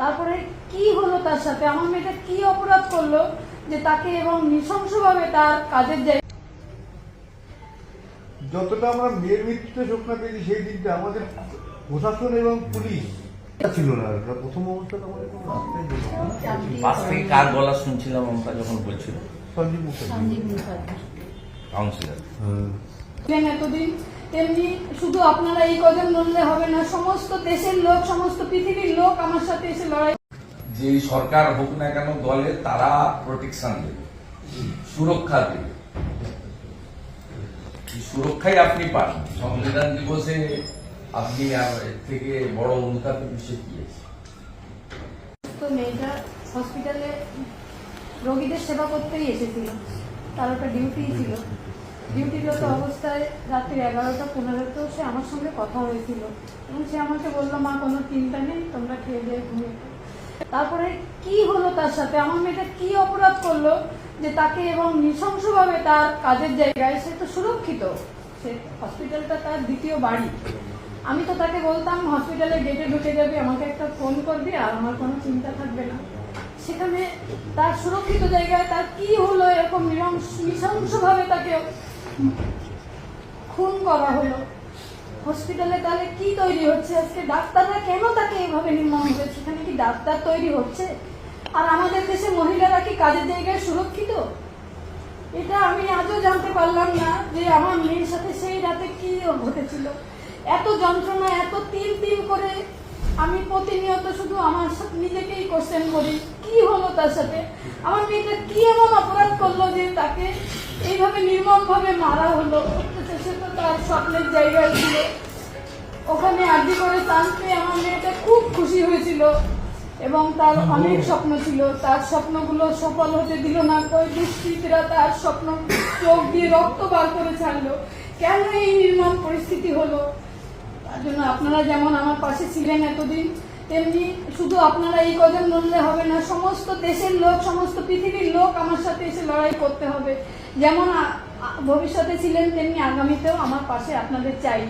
তারপরে কি হলো তার সাথে? আমার মেয়েটা কি অপরাধ করল যে তাকে এবং নৃশংসভাবে তার কাজের জায়গায় যতটা আমরা মেয়ের মৃত্যুতে শোক না পেয়েছি সেই দিনটা আমাদের প্রশাসন এবং পুলিশ ছিল না। প্রথম অবস্থাতে আমাদের কোনো রাস্তাই পাশ থেকে কার গলা শুনছিলাম আমরা যখন বলছিল? সঞ্জীব মুখার্জি। কাউন্সিলর এতদিন তেমনি শুধু আপনারা এই কজন লড়লে হবে না সমস্ত দেশের লোক সমস্ত পৃথিবীর লোক আমার সাথে এসে লড়াই যে সরকার হোক না কেন দলে তারা প্রোটেকশন দেবে সুরক্ষা দেবে। সুরক্ষাই আপনি পান। সংবিধান দিবসে আপনি আর থেকে বড় অনুতাপের বিষয় কি আছে তো মেয়েটা হসপিটালে রোগীদের সেবা করতেই এসেছিল তার একটা ডিউটি ছিল। ডিউটিরত অবস্থায় রাত্রি এগারোটা পনেরোতেও সে আমার সঙ্গে কথা হয়েছিল। এবং সে আমাকে বলল, মা, কোনো চিন্তা নেই, তোমরা খেয়ে দিয়ে ঘুমিয়ে তারপরে কি হলো তার সাথে? আমার মেয়েটা কি অপরাধ করল যে তাকে এবং নৃশংসভাবে তার কাজের জায়গায় সে তো সুরক্ষিত। সে হসপিটালটা তার দ্বিতীয় বাড়ি। আমি তো তাকে বলতাম, হসপিটালে গেটে ঢুকে যাবি, আমাকে একটা ফোন করবি, আর আমার কোনো চিন্তা থাকবে না। সেখানে তার সুরক্ষিত জায়গায় তার কি হলো এরকম নৃশংস- নৃশংসভাবে তাকে খুন করা হলো। হসপিটালে তাহলে কি তৈরি হচ্ছে? আজকে ডাক্তাররা কেন তাকে এভাবে নির্মম হবে সেখানে কি ডাক্তার তৈরি হচ্ছে? আর আমাদের দেশে মহিলারা কি কাজের জায়গায় সুরক্ষিত? এটা আমি আজও জানতে পারলাম না যে আমার মেয়ের সাথে সেই রাতে কি ঘটেছিল। এত যন্ত্রণা, এত তিল তিল করে আমি প্রতিনিয়ত শুধু আমার সাথে নিজেকেই কোশ্চেন করি, কি হলো তার সাথে? আমার মেয়েটা কি এমন অপরাধ করল যে তাকে এইভাবে নির্মম ভাবে মারা হলো? সে তো তার স্বপ্নের জায়গায় ছিল। ওখানে আর্জি করে পেয়ে আমার মেয়েটা খুব খুশি হয়েছিল এবং তার অনেক স্বপ্ন ছিল। তার স্বপ্নগুলো সফল হতে দিল না। ওই দুষ্কৃতীরা তার স্বপ্ন চোখ দিয়ে রক্ত বার করে ছাড়লো। কেন এই নির্মম পরিস্থিতি হলো? তার জন্য আপনারা যেমন আমার পাশে ছিলেন এতদিন তেমনি শুধু আপনারা এই কজন লড়লে হবে না সমস্ত দেশের লোক সমস্ত পৃথিবীর লোক আমার সাথে এসে লড়াই করতে হবে। যেমন ভবিষ্যতে ছিলেন তেমনি আগামীতেও আমার পাশে আপনাদের চাই।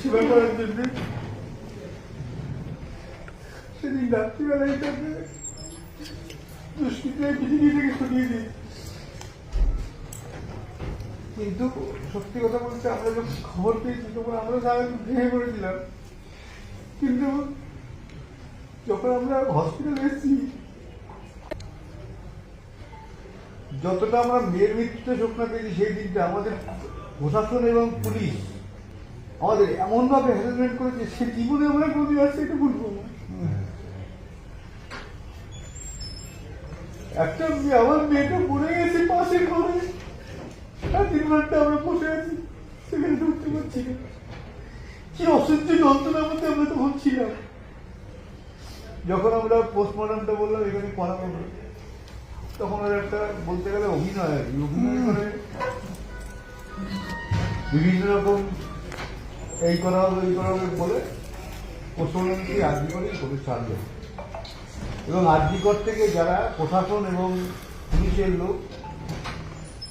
সেবা করার জন্য সেদিন রাত্রিবেলায় কিন্তু সত্যি কথা বলতে আমরা যখন খবর পেয়েছি, তখন আমরা সারা ভেঙে পড়েছিলাম। কিন্তু যখন আমরা হসপিটালে এসেছি, যতটা আমরা মেয়ের মৃত্যুতে শোক না পেয়েছি, সেই দিনটা আমাদের প্রশাসন এবং পুলিশ আমাদের এমন ভাবে হ্যারাসমেন্ট করেছে, সে জীবনে আমরা কোনদিন আর সেটা ভুলবো না। একটা আমার মেয়েটা পড়ে গেছে পাশের ঘরে। আর তিন ঘণ্টা আমরা বসে আছি সেখানে ঢুকতে পারছি না। কি অসহ্য যন্ত্রণার মধ্যে আমরা তখন ছিলাম যখন আমরা পোস্টমর্টমটা বললাম এখানে করা হবে। তখন ওর একটা বলতে গেলে অভিনয় আর কি। অভিনয় করে বিভিন্ন রকম এই করা হবে এই করা হবে বলে পশুমন্ত্রী আর্জি করে করে ছাড়বে এবং আর্জিকর থেকে যারা প্রশাসন এবং পুলিশের লোক,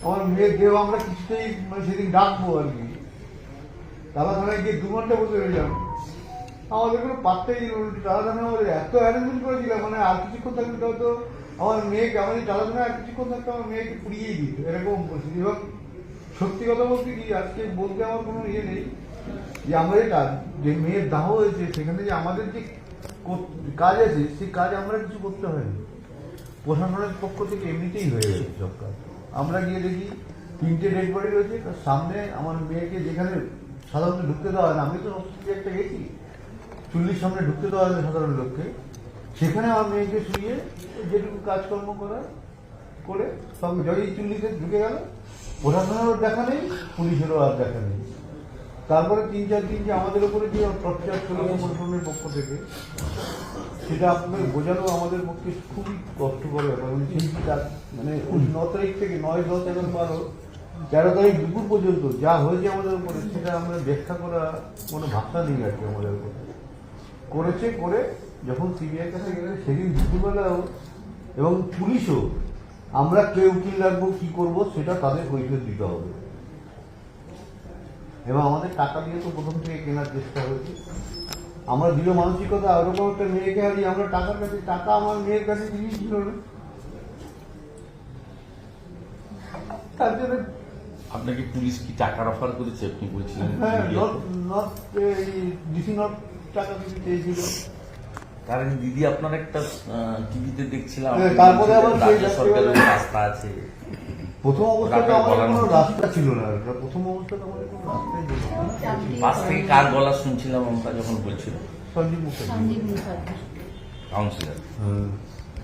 আমার মেয়ের দেহ আমরা কিছুতেই মানে সেদিন ডাকবো আর কি। দাদা থানায় গিয়ে দু ঘণ্টা বসে রইলাম আমাদের কোনো পাত্তাই দিল উল্টে থানায় আমাদের এত অ্যারেঞ্জমেন্ট করেছিলাম মানে আর কিছুক্ষণ থাকলে তো হয়তো আমার মেয়েকে, আমাদের দাদা থানায় আর কিছুক্ষণ থাকতে আমার মেয়েকে পুড়িয়েই দিত। এরকম পরিস্থিতি। এবং সত্যি কথা বলতে কি, আজকে বলতে আমার কোনো ইয়ে নেই যে এটা যে মেয়ের দাহ হয়েছে, সেখানে যে আমাদের যে কাজ আছে সেই কাজ আমরা কিছু করতে হয়নি। প্রশাসনের পক্ষ থেকে এমনিতেই হয়ে গেছে সব কাজ। আমরা গিয়ে দেখি, তিনটে ডেড বডি রয়েছে তার সামনে আমার মেয়েকে যেখানে সাধারণত ঢুকতে দেওয়া হয় না, আমি তো নতুন একটা গেছি, চুল্লির সামনে ঢুকতে দেওয়া হয় সাধারণ লোককে। সেখানে আমার মেয়েকে শুয়ে যেটুকু কাজকর্ম করা, করে সব জয়ী চুল্লিতে ঢুকে গেল, প্রশাসনেরও দেখা নেই, পুলিশেরও আর দেখা নেই। তারপরে তিন চার দিন যে আমাদের উপরে যে টর্চার চলে প্রশাসনের পক্ষ থেকে সেটা আপনাদের বোঝানো আমাদের পক্ষে খুবই কষ্টকর ব্যাপার। মানে মানে ন তারিখ থেকে নয় দশ এগারো বারো তেরো তারিখ দুপুর পর্যন্ত যা হয়েছে আমাদের উপরে সেটা আমরা ব্যাখ্যা করা কোনো ভাষা নেই আর কি আমাদের উপরে। করেছে করে যখন সিবিআই কাছে গেলে সেদিন দুপুরবেলাও এবং পুলিশও আমরা কে উকিল রাখব কী করব সেটা তাদের কৈফিয়ত দিতে হবে। এবং আমাদের টাকা দিয়ে তো প্রথম থেকে কেনার চেষ্টা হয়েছে। আমরা দৃঢ় মানসিকতা ওরকম একটা মেয়েকে হারিয়ে আমরা টাকার কাছে টাকা আমার মেয়ের কাছে দিয়েছিল না। তার জন্য আপনাকে পুলিশ কি টাকার অফার করেছে? আপনি বলছিলেন হ্যাঁ নট ডিসি নট টাকা চেয়েছিল। কারণ দিদি আপনার একটা টিভিতে দেখছিলাম। হ্যাঁ, তারপরে আবার রাজ্য সরকারের রাস্তা আছে। প্রথম অবস্থাতে আমাদের কোনো রাস্তা ছিল না। প্রথম অবস্থাতে আমাদের কোনো রাস্তাই ছিল না। পাশ থেকে কার গলা শুনছিলাম আমরা যখন বলছিল? সঞ্জীব মুখার্জি। সঞ্জীব মুখার্জি। কাউন্সিলর। হ্যাঁ।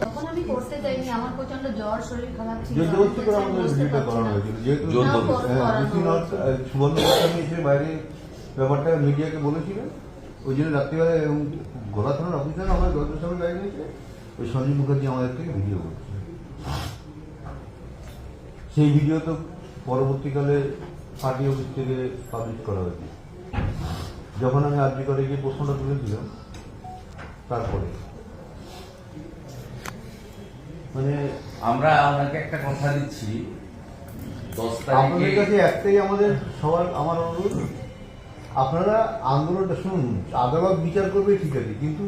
তখন আমি করতে যাইনি আমার প্রচণ্ড জ্বর শরীর খারাপ ছিল যে করে আমাদের বসতে করানো হয়েছিল। যেহেতু হ্যাঁ। সুবর্ণ গোস্বামী এসে বাইরে ব্যাপারটা মিডিয়াকে বলেছিলেন ওই জন্য রাত্রিবেলায় এবং গোলা থানার অফিসার আমার দরজার সামনে ওই সঞ্জীব মুখার্জি আমাদের থেকে ভিডিও করছে। সেই ভিডিও তো পরবর্তীকালে পার্টি অফিস থেকে পাবলিশ করা হয়েছে। যখন আমি আর্জি করে গিয়ে প্রশ্নটা তুলেছিলাম তারপরে। মানে আমরা ওনাকে একটা কথা দিচ্ছি দশ আপনাদের কাছে একটাই আমাদের সবার আমার অনুরোধ আপনারা আন্দোলনটা শুনুন আদালত বিচার করবে ঠিক আছে কিন্তু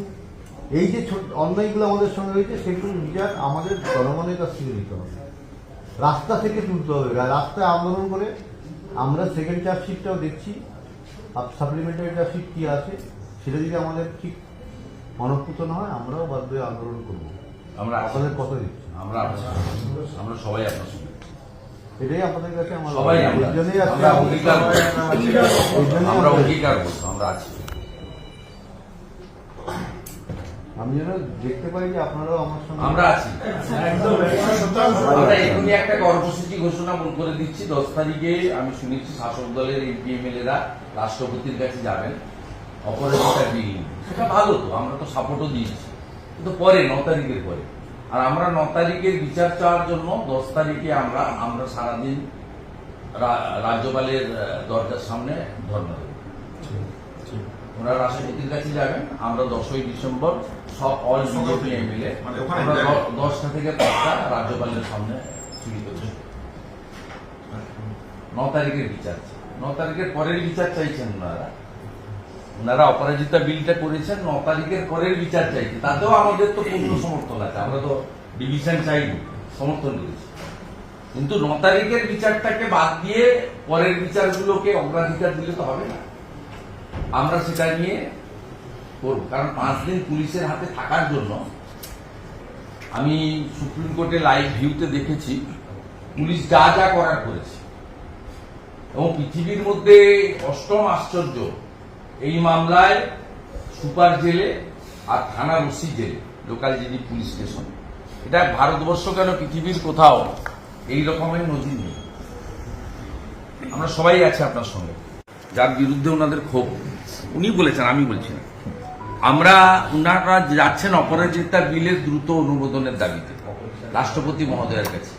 এই যে অন্যায়গুলো আমাদের সঙ্গে হয়েছে সেগুলোর বিচার আমাদের জনগণের কাছ থেকে নিতে হবে। রাস্তা থেকে তুলতে হবে। রাস্তায় আন্দোলন করে আমরা সেকেন্ড চার্জশিটটাও দেখছি। সাপ্লিমেন্টারি চার্জশিট কি আছে সেটা যদি আমাদের ঠিক মনঃপুত না হয় আমরাও বাধ্য আন্দোলন করব। আমরা। আপনাদের কথা দিচ্ছি। আমরা আমরা সবাই আপনার সঙ্গে এটাই আপনাদের কাছে আমার সবাই আমরা অঙ্গীকার আমরা অঙ্গীকার আমরা আছি। আমি যেন দেখতে পাই যে আপনারাও আমার সঙ্গে আমরা আছি। একটা ঘোষণা করে দিচ্ছি। দশ তারিখে আমি শুনেছি শাসক দলের রাষ্ট্রপতির কাছে যাবেন। সেটা ভালো তো, আমরা তো সাপোর্টও দিয়েছি। কিন্তু পরে, ন তারিখের পরে। আর আমরা ন তারিখের বিচার চাওয়ার জন্য দশ তারিখে আমরা আমরা সারাদিন রাজ্যপালের দরজার সামনে ধর্ণা দেব। ওনারা রাষ্ট্রপতির কাছে যাবেন। আমরা দশই ডিসেম্বর সব অল বিজেপি এমএলএ মানে দশটা থেকে পাঁচটা রাজ্যপালের সামনে চুরি করছি। ন তারিখের বিচার। ন তারিখের পরের বিচার চাইছেন ওনারা। ওনারা অপরাজিতা বিলটা করেছেন ন তারিখের পরের বিচার চাইছে। তাতেও আমাদের তো পূর্ণ সমর্থন আছে। আমরা তো ডিভিশন চাইনি সমর্থন করেছি। কিন্তু ন তারিখের বিচারটাকে বাদ দিয়ে পরের বিচারগুলোকে অগ্রাধিকার দিলে তো হবে না। আমরা সেটা নিয়ে করব। কারণ পাঁচ দিন পুলিশের হাতে থাকার জন্য আমি সুপ্রিম কোর্টে লাইভ ভিউতে দেখেছি, পুলিশ যা যা করার করেছে। এবং পৃথিবীর মধ্যে অষ্টম আশ্চর্য, এই মামলায় সুপার জেলে আর থানার ওসি জেলে, লোকাল জিডি পুলিশ স্টেশন। এটা ভারতবর্ষ কেন পৃথিবীর কোথাও এই রকমের নজির নেই? আমরা সবাই আছি আপনার সঙ্গে। যার বিরুদ্ধে ওনাদের ক্ষোভ। উনি বলেছেন, আমি বলছি না। আমরা ওনারা যাচ্ছেন অপরাজিতা বিলের দ্রুত অনুমোদনের দাবিতে, রাষ্ট্রপতি মহোদয়ের কাছে।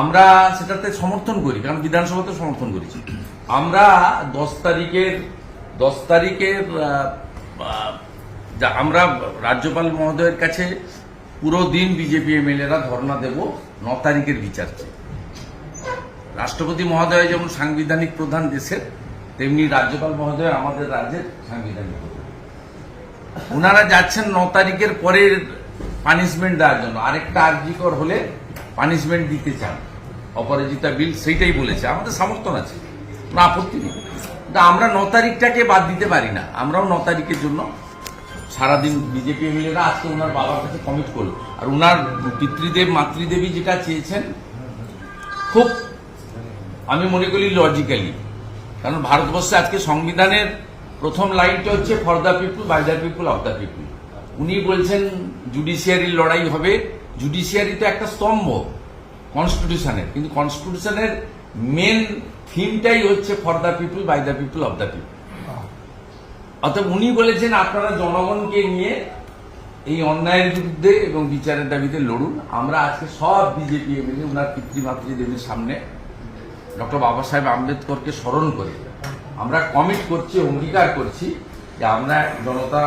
আমরা সেটাতে সমর্থন করি, কারণ বিধানসভাতে সমর্থন করেছি। আমরা দশ তারিখের দশ তারিখের আমরা রাজ্যপাল মহোদয়ের কাছে পুরো দিন বিজেপি এমএলএরা ধর্ণা দেব, ন তারিখের বিচার। রাষ্ট্রপতি মহোদয় যেমন সাংবিধানিক প্রধান দেশের তেমনি রাজ্যপাল মহোদয় আমাদের রাজ্যের সাংবিধানিক ওনারা যাচ্ছেন ন তারিখের পরের পানিশমেন্ট দেওয়ার জন্য। আরেকটা আর্জিকর হলে পানিশমেন্ট দিতে চান। অপরাজিতা বিল সেইটাই বলেছে। আমাদের সমর্থন আছে। না আপত্তি নেই। কিন্তু আমরা ন তারিখটাকে বাদ দিতে পারি না। আমরাও ন তারিখের জন্য সারাদিন বিজেপি এমএলএরা আজকে ওনার বাবার কাছে কমিট করল। আর ওনার পিতৃদেব, মাতৃদেবী যেটা চেয়েছেন, খুব আমি মনে করি লজিক্যালি কারণ ভারতবর্ষে আজকে সংবিধানের প্রথম লাইনটা হচ্ছে for the people by the people of the people উনি বলছেন জুডিশিয়ারির লড়াই হবে। জুডিশিয়ারি তো একটা স্তম্ভ কনস্টিটিউশনের কিন্তু কনস্টিটিউশনের মেন থিমটাই হচ্ছে for the people by the people of the people অর্থাৎ উনি বলেছেন, আপনারা জনগণকে নিয়ে এই অন্যায়ের বিরুদ্ধে এবং বিচারের দাবিতে লড়ুন। আমরা আজকে সব বিজেপি এমএলএ ওনার পিতৃমাতৃ দেবীর সামনে ডক্টর বাবা সাহেব আম্বেদকরকে স্মরণ করে, আমরা কমিট করছি, অঙ্গীকার করছি যে আমরা জনতা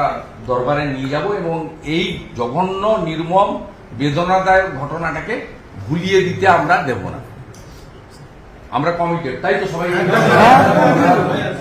দরবারে নিয়ে যাব এবং এই জঘন্য, নির্মম, বেদনাদায়ক ঘটনাটাকে ভুলিয়ে দিতে আমরা দেব না আমরা কমিটেড তাই তো সবাই হ্যাঁ।